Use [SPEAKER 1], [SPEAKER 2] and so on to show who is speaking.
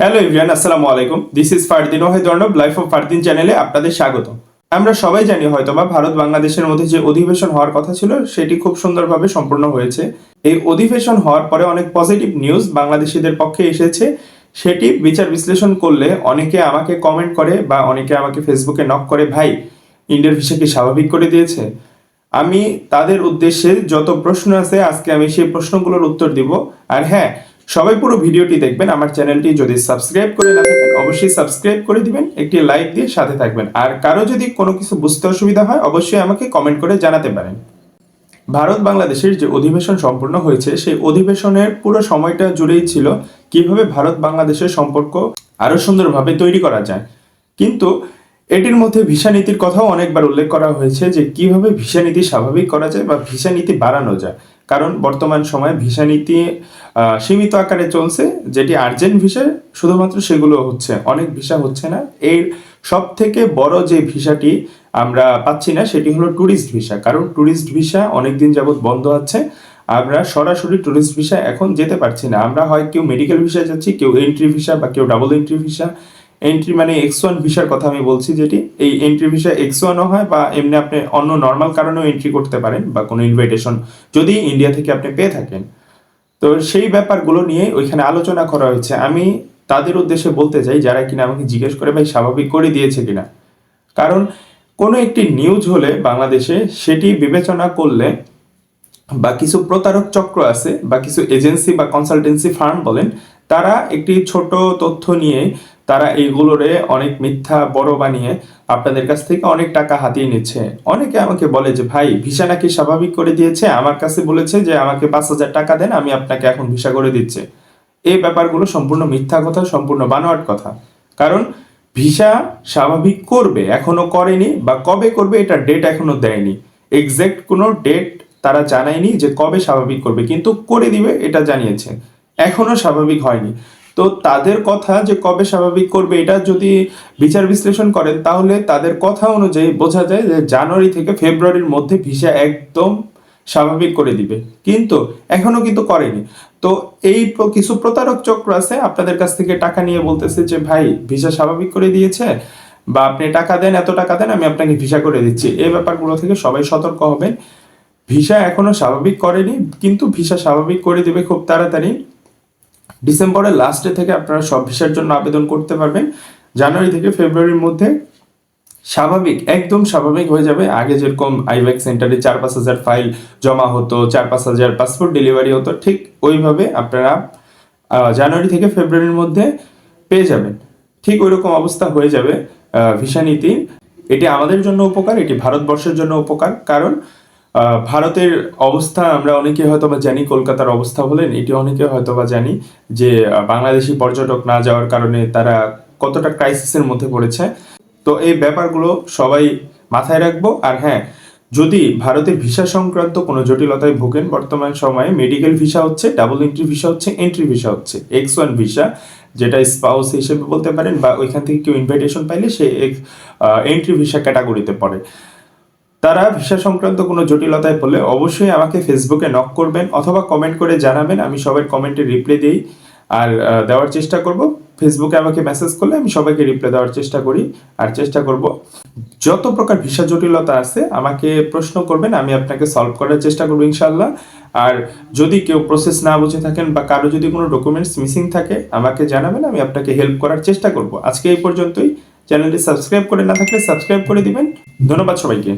[SPEAKER 1] Hello everyone আসসালামু আলাইকুম। This is Fardin Wahid Arnob life of Fardin চ্যানেলে আপনাদের স্বাগত আমরা সবাই জানি হয়তোবা ভারত বাংলাদেশের মধ্যে যে অধিবেশন হওয়ার কথা ছিল, সেটি খুব সুন্দরভাবে সম্পূর্ণ হয়েছে। এই অধিবেশন হওয়ার পরে অনেক পজিটিভ নিউজ বাংলাদেশিদের পক্ষে এসেছে। সেটি বিচার বিশ্লেষণ করলে অনেকে আমাকে কমেন্ট করে বা অনেকে আমাকে ফেসবুকে নক করে, ভাই ইন্ডিয়ার ভিসা কি স্বাভাবিক করে দিয়েছে? আমি তাদের উদ্দেশ্যে যত প্রশ্ন আছে, আজকে আমি সেই প্রশ্নগুলোর উত্তর দিব। আর হ্যাঁ সবাই পুরো ভিডিওটি দেখবেন। আমার চ্যানেলটি যদি সাবস্ক্রাইব করে না থাকেন, অবশ্যই সাবস্ক্রাইব করে দিবেন, একটি লাইক দিয়ে সাথে থাকবেন। আর কারও যদি কোনো কিছু বুঝতে অসুবিধা হয়, অবশ্যই আমাকে কমেন্ট করে জানাতে পারেন। ভারত বাংলাদেশের যে অধিবেশন সম্পূর্ণ হয়েছে, সেই অধিবেশনের পুরো সময়টা জুড়েই ছিল কীভাবে ভারত বাংলাদেশের সম্পর্ক আরও সুন্দরভাবে তৈরি করা যায়। কিন্তু এটির মধ্যে ভিসা নীতির কথাও অনেকবার উল্লেখ করা হয়েছে যে কীভাবে ভিসা নীতি স্বাভাবিক করা যায় বা ভিসা নীতি বাড়ানো যায়। কারণ বর্তমান সময়ে ভিসা নীতি সীমিত আকারে চলছে, যেটি আর্জেন্ট ভিসা, শুধুমাত্র সেগুলো হচ্ছে, অনেক ভিসা হচ্ছে না। এর সব থেকে বড় যে ভিসাটি আমরা পাচ্ছি না, সেটি হলো ট্যুরিস্ট ভিসা, কারণ ট্যুরিস্ট ভিসা অনেক দিন যাবত বন্ধ আছে। আমরা সরাসরি ট্যুরিস্ট ভিসা এখন যেতে পারছি না। আমরা হয় কেউ মেডিকেল ভিসা যাচ্ছি, কেউ এন্ট্রি ভিসা বা কেউ ডাবল এন্ট্রি ভিসা এন্ট্রি মানে এক্স ওয়ান ভিসার কথা আমি বলছি যেটি, এই এন্ট্রি ভিসা এক্স ওয়ানও হয় বা এমনি আপনি অন্য নর্মাল কারণেও এন্ট্রি করতে পারেন বা কোনো ইনভাইটেশন যদি ইন্ডিয়া থেকে আপনি পেয়ে থাকেন। তো সেই ব্যাপারগুলো নিয়ে ওইখানে আলোচনা করা হয়েছে। আমি তাদের উদ্দেশ্যে বলতে চাই, যারা কিনা আমাকে জিজ্ঞেস করে, ভাই, স্বাভাবিক করে দিয়েছে কিনা? কারণ কোনো একটি নিউজ হলে বাংলাদেশে সেটি বিবেচনা করলে বা কিছু প্রতারক চক্র আছে বা কিছু এজেন্সি বা কনসালটেন্সি ফার্ম বলেন তারা একটি ছোট তথ্য নিয়ে তারা এইগুলোরে অনেক মিথ্যা, বড় বানিয়ে আপনাদের কাছ থেকে অনেক টাকা হাতিয়ে নিচ্ছে। অনেকে আমাকে বলে যে, ভাই, ভিসা নাকি স্বাভাবিক করে দিয়েছে? আমার কাছে বলেছে যে, আমাকে পাঁচ হাজার টাকা দেন, আমি আপনাকে এখন ভিসা করে দিচ্ছে। এই ব্যাপারগুলো সম্পূর্ণ মিথ্যা কথা, সম্পূর্ণ বানোয়াট কথা। কারণ ভিসা স্বাভাবিক করবে, এখনও করেনি বা কবে করবে এটা ডেট এখনও দেয়নি। এক্সাক্ট কোনো ডেট তারা জানায়নি যে কবে স্বাভাবিক করবে, কিন্তু করে দিবে, এটা জানিয়েছে। এখনও স্বাভাবিক হয়নি। তো তাদের কথা যে কবে স্বাভাবিক করবে, এটা যদি বিচার বিশ্লেষণ করেন, তাহলে তাদের কথা অনুযায়ী বোঝা যায় যে জানুয়ারি থেকে ফেব্রুয়ারির মধ্যে ভিসা একদম স্বাভাবিক করে দিবে। কিন্তু এখনও কিন্তু করেনি। তো এই কিছু প্রতারক চক্র আছে, আপনাদের কাছ থেকে টাকা নিয়ে বলতেছে যে, ভাই, ভিসা স্বাভাবিক করে দিয়েছে, বা আপনি টাকা দেন, এত টাকা দেন, আমি আপনাকে ভিসা করে দিচ্ছি। এই ব্যাপারগুলো থেকে সবাই সতর্ক হবেন। ভিসা এখনও স্বাভাবিক করেনি, কিন্তু ভিসা স্বাভাবিক করে দিবে খুব তাড়াতাড়ি। ডিসেম্বরের লাস্টে থেকে আপনারা সব ভিসার জন্য আবেদন করতে পারবেন। জানুয়ারি থেকে ফেব্রুয়ারির মধ্যে স্বাভাবিক, একদম স্বাভাবিক হয়ে যাবে। আগে যেরকম আইব্যাক সেন্টারে চার পাঁচ হাজার ফাইল জমা হতো, চার পাঁচ হাজার পাসপোর্ট ডেলিভারি হতো, ঠিক ওইভাবে আপনারা জানুয়ারি থেকে ফেব্রুয়ারির মধ্যে পেয়ে যাবেন। ঠিক ওইরকম অবস্থা হয়ে যাবে ভিসা নীতি। এটি আমাদের জন্য উপকার, এটি ভারতবর্ষের জন্য উপকার। কারণ ভারতের অবস্থা আমরা অনেকে হয়তো বা জানি, কলকাতার অবস্থা বলেন, এটি অনেকে হয়তো বা জানি যে বাংলাদেশি পর্যটক না যাওয়ার কারণে তারা কতটা ক্রাইসিসের মধ্যে পড়েছে। তো এই ব্যাপারগুলো সবাই মাথায় রাখব। আর হ্যাঁ যদি ভারতের ভিসা সংক্রান্ত কোনো জটিলতায় ভোগেন, বর্তমান সময়ে মেডিকেল ভিসা হচ্ছে ডাবল এন্ট্রি ভিসা হচ্ছে এন্ট্রি ভিসা হচ্ছে এক্স ওয়ান ভিসা যেটা স্পাউস হিসেবে বলতে পারেন বা ওইখান থেকে কেউ ইনভাইটেশন পাইলে সে এক্স এন্ট্রি ভিসা ক্যাটাগরিতে পড়ে। তারা ভিসা সংক্রান্ত কোনো জটিলতায় পড়লে অবশ্যই আমাকে ফেসবুকে নক করবেন অথবা কমেন্ট করে জানাবেন। আমি সবার কমেন্টে রিপ্লাই দিই আর দেওয়ার চেষ্টা করব। ফেসবুকে আমাকে মেসেজ করলে আমি সবাইকে রিপ্লাই দেওয়ার চেষ্টা করি আর চেষ্টা করব। যত প্রকার ভিসা জটিলতা আছে, আমাকে প্রশ্ন করবেন, আমি আপনাকে সলভ করার চেষ্টা করব ইনশাল্লাহ আর যদি কেউ প্রসেস না বুঝে থাকেন বা কারও যদি কোনো ডকুমেন্টস মিসিং থাকে, আমাকে জানাবেন, আমি আপনাকে হেল্প করার চেষ্টা করব। আজকে এই পর্যন্তই। চ্যানেলটি সাবস্ক্রাইব করে না থাকলে সাবস্ক্রাইব করে দিবেন। ধন্যবাদ সবাইকে।